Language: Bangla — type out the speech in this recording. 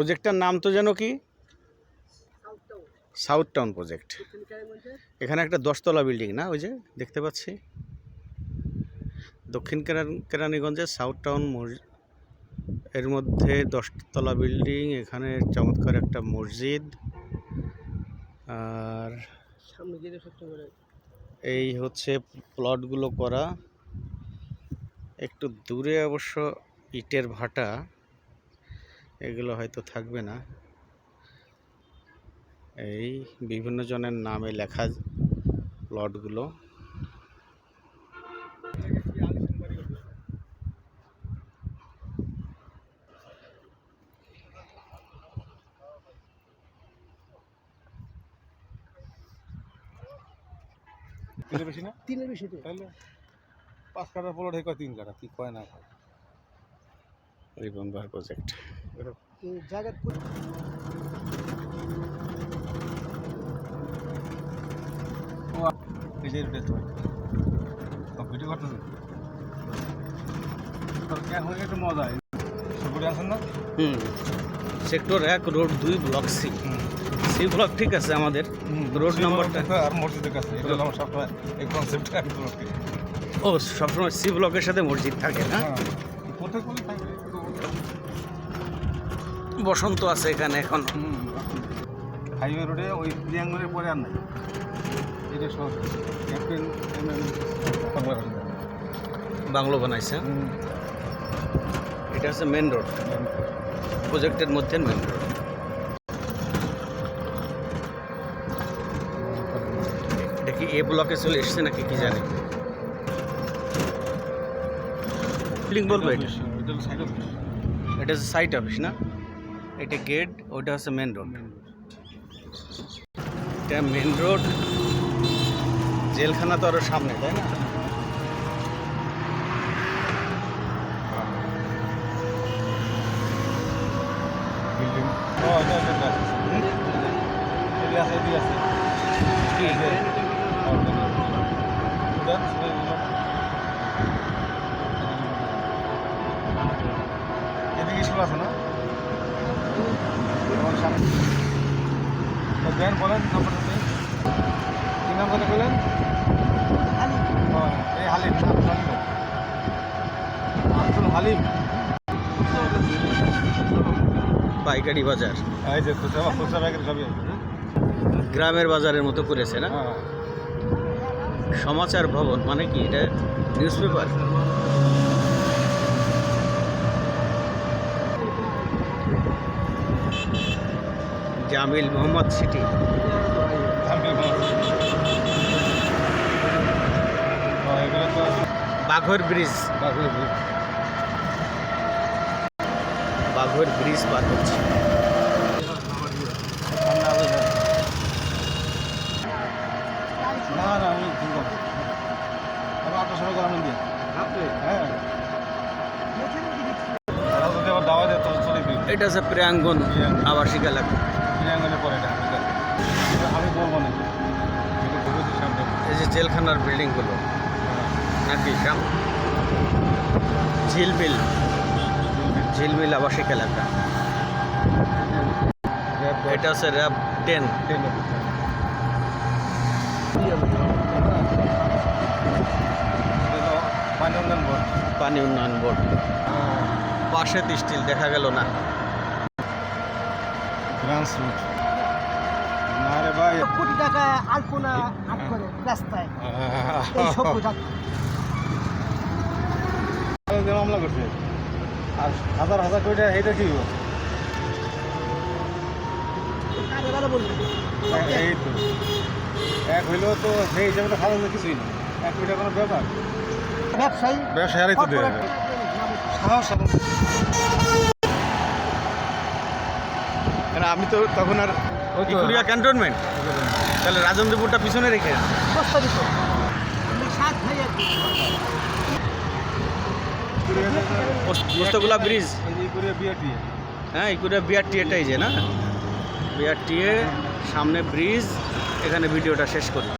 প্রজেক্টটার নাম তো যেন কি? সাউথ টাউন প্রজেক্ট এখানে একটা দশতলা বিল্ডিং না? ওই যে, দেখতে পাচ্ছি। দক্ষিণ কেরান- কেরানীগঞ্জের সাউথ টাউন এর মধ্যে দশতলা বিল্ডিং এখানে চমৎকার একটা মসজিদ। আর এই হচ্ছে প্লটগুলো করা। একটু দূরে অবশ্য ইটের ভাটা। এগুলো হয়তো থাকবে না। এই বিভিন্ন জনের নামে লেখা প্লটগুলো। তিনের বেশি না? তিনের বেশি তো। তাহলে পাঁচ কাটার পলট হয় কয় তিন কাটা কি কয় না কয়? রিবন বার প্রজেক্ট এই জায়গা এই তো ভিডিও করতেছে এখন একটু মজা সুপুরি আছেন না? হুম সেক্টর এক রোড দুই ব্লক সি। সি ব্লক ঠিক আছে আমাদের রোড নাম্বারটা। আর মসজিদের কাছে এটা আমার সবসময় এই কনসেপ্টটা আমি তোমার ও সবসময় সি ব্লকের সাথে মসজিদ থাকে না? হ্যাঁ বসন্ত আছে এখানে এখন। হাইওয়ে রোডে ওই প্রিয়াঙ্গনের পরে আর নাই। এটা ক্যাপ্টেন বাংলো বানাইছে। এটা হচ্ছে মেন রোড প্রজেক্টের মধ্যে মেন রোড এটা কি এ ব্লকে চলে এসছে নাকি কি জানি? বলব এটা। এটা সাইড এটা হচ্ছে সাইট অফিস না? এটা গেট ওটা হচ্ছে মেন রোড এটা মেন রোড জেলখানা তো আরও সামনে তাই না? এদিকে স্কুল আছে না দেন বলেন নাম্বারটা দেন। কি নাম কথা বলেন এই হালিম আব্দুল হালিম। পাইকারি বাজার। এই যে খুচরা খুচরা ব্যাগের সবই আছে গ্রামের বাজারের মতো করেছে না? হ্যাঁ। সমাচার ভবন মানে কি এটা? Newspaper Jamil Mohammad city. Baghar bridge. Baghar bridge পার হচ্ছে। না আমি দিয়ে হ্যাঁ এটা হচ্ছে প্রিয়াঙ্গন আবাসিক এলাকা। প্রিয়াঙ্গনের পরে এটা আমি। বলব না। এই যে জেলখানার বিল্ডিংগুলো নাকি কাম ঝিলমিল ঝিলমিল আবাসিক এলাকা। এটা হচ্ছে র্যাব টেন। বোর্ড। পানি উন্নয়ন বোর্ড। পাশে স্টিল দেখা গেল না? না রে ভাই। কোটি টাকা আলপনা আট করে রাস্তায়। এই মামলা করছে। আর হাজার হাজার কোটি টাকা এইটা কি এ- এই তো। এক হইলেও তো সেই হিসাবে তো খাওয়া কিছুই না। এক কোটি টাকা কোনো ব্যাপার? ব্যবসায়ী ব্যবসায়ীরাই তো সাহস কেন আমি তো তখন আর। ইকুরিয়া ক্যান্টনমেন্ট তাহলে রাজেন্দ্রপুরটা পিছনে রেখে কি। ব্রিজ। হ্যাঁ ইকুরিয়া বিআরটি এটাই যে না? বিআরটিএ সামনে ব্রিজ এখানে ভিডিওটা শেষ করি।